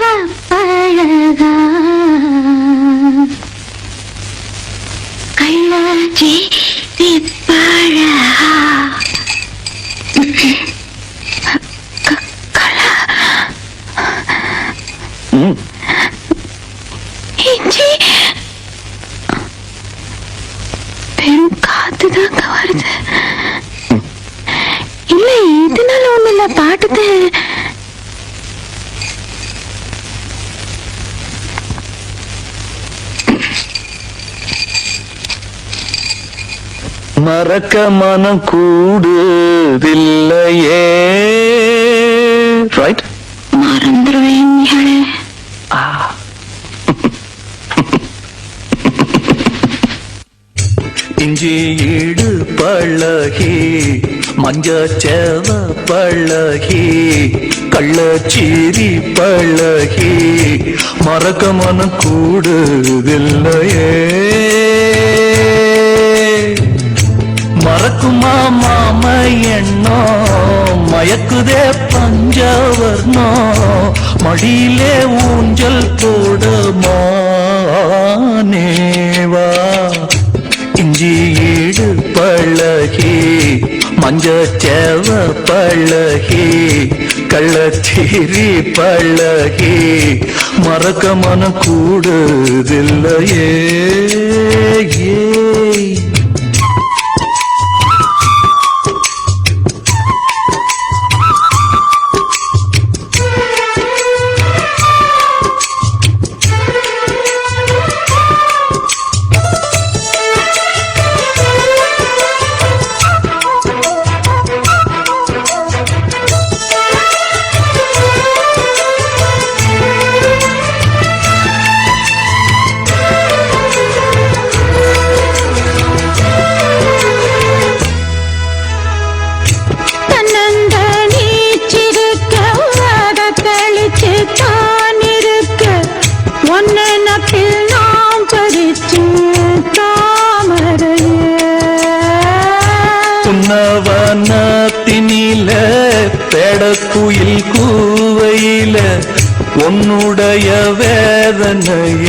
அழகா பழகா கள்ளாச்சி பழகா பெரும் காத்துதாங்க வருது இல்லை இதனால ஒண்ணு இல்ல பாட்டுதான் மறக்க மனம் கூடுதில்லையே. ரைட் மறந்துடுவேன் இஞ்சி ஈடு பழகி மஞ்சச்சேவ பழகி கள்ளச்சீரி பழகி மறக்க மனம் கூடுதில்லையே. மறக்குமா மாம எண்ணோ? மயக்குதே பஞ்சவர்ணோ? மடியிலே ஊஞ்சல் போடுமானேவா இஞ்சி ஈடு பழகி மஞ்சச்சேவ பழகி கள்ளச்சீரி பழகி மறக்க மனம் கூடுதில்லையே. புன்னவனத்தினில பெடக்குயில் கூவையில உன்னுடைய வேதனைய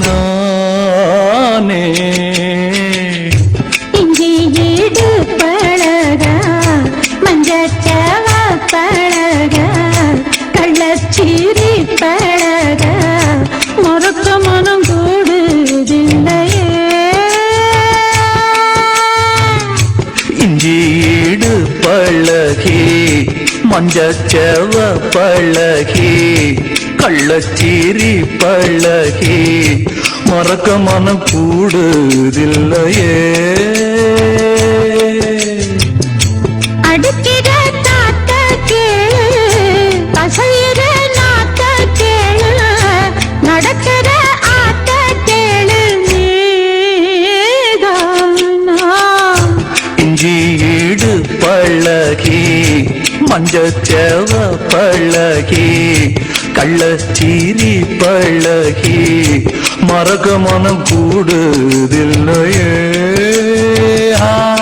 மஞ்சச்செவ பழகி கள்ளச்சீரி பழகி மறக்க மனம் கூடுதில்லையே. பழகி மஞ்சச்செவ பழகி கள்ளச்சீரி பழகி மறக்க மனம் கூடுதில்லையே. ஆ.